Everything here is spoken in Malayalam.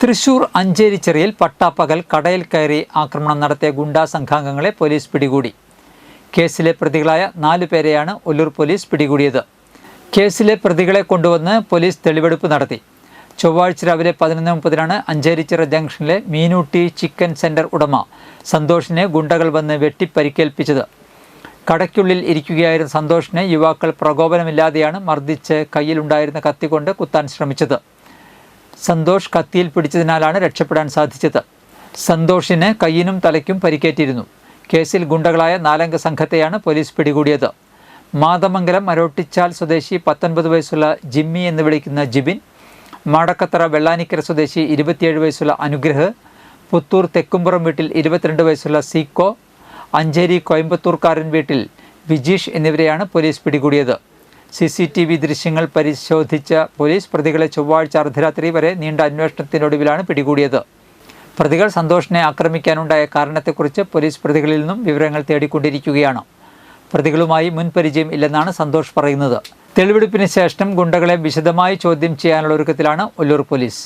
തൃശൂർ അഞ്ചേരിച്ചെറിയിൽ പട്ടാപ്പകൽ കടയിൽ കയറി ആക്രമണം നടത്തിയ ഗുണ്ടാ സംഘാംഗങ്ങളെ പോലീസ് പിടികൂടി. കേസിലെ പ്രതികളായ നാലു പേരെയാണ് ഒല്ലൂർ പോലീസ് പിടികൂടിയത്. കേസിലെ പ്രതികളെ കൊണ്ടുവന്ന് പോലീസ് തെളിവെടുപ്പ് നടത്തി. ചൊവ്വാഴ്ച രാവിലെ പതിനൊന്ന് മുപ്പതിനാണ് അഞ്ചേരിച്ചിറ ജംഗ്ഷനിലെ മീനൂട്ടി ചിക്കൻ സെന്റർ ഉടമ സന്തോഷിനെ ഗുണ്ടകൾ വന്ന് വെട്ടിപ്പരിക്കേൽപ്പിച്ചത്. കടയ്ക്കുള്ളിൽ ഇരിക്കുകയായിരുന്ന സന്തോഷിനെ യുവാക്കൾ പ്രകോപനമില്ലാതെയാണ് മർദ്ദിച്ച് കയ്യിലുണ്ടായിരുന്ന കത്തികൊണ്ട് കുത്താൻ ശ്രമിച്ചത്. സന്തോഷ് കത്തിയിൽ പിടിച്ചതിനാലാണ് രക്ഷപ്പെടാൻ സാധിച്ചത്. സന്തോഷിന് കയ്യിനും തലയ്ക്കും പരിക്കേറ്റിരുന്നു. കേസിൽ ഗുണ്ടകളായ നാലംഗ സംഘത്തെയാണ് പോലീസ് പിടികൂടിയത്. മാതമംഗലം മരോട്ടിച്ചാൽ സ്വദേശി പത്തൊൻപത് വയസ്സുള്ള ജിമ്മി എന്ന് വിളിക്കുന്ന ജിബിൻ മാടക്കത്തറ വെള്ളാനിക്കര സ്വദേശി ഇരുപത്തിയേഴ് വയസ്സുള്ള അനുഗ്രഹ് പുത്തൂർ തെക്കുംപുറം വീട്ടിൽ ഇരുപത്തിരണ്ട് വയസ്സുള്ള സീക്കോ അഞ്ചേരി കോയമ്പത്തൂർക്കാരൻ വീട്ടിൽ വിജീഷ് എന്നിവരെയാണ് പോലീസ് പിടികൂടിയത്. സി സി ടി വി ദൃശ്യങ്ങൾ പരിശോധിച്ച പോലീസ് പ്രതികളെ ചൊവ്വാഴ്ച അർദ്ധരാത്രി വരെ നീണ്ട അന്വേഷണത്തിനൊടുവിലാണ് പിടികൂടിയത്. പ്രതികൾ സന്തോഷിനെ ആക്രമിക്കാനുണ്ടായ കാരണത്തെക്കുറിച്ച് പോലീസ് പ്രതികളിൽ നിന്നും വിവരങ്ങൾ തേടിക്കൊണ്ടിരിക്കുകയാണ്. പ്രതികളുമായി മുൻ പരിചയം ഇല്ലെന്നാണ് സന്തോഷ് പറയുന്നത്. തെളിവെടുപ്പിന് ശേഷം ഗുണ്ടകളെ വിശദമായി ചോദ്യം ചെയ്യാനുള്ള ഒരുക്കത്തിലാണ് ഒല്ലൂർ പോലീസ്.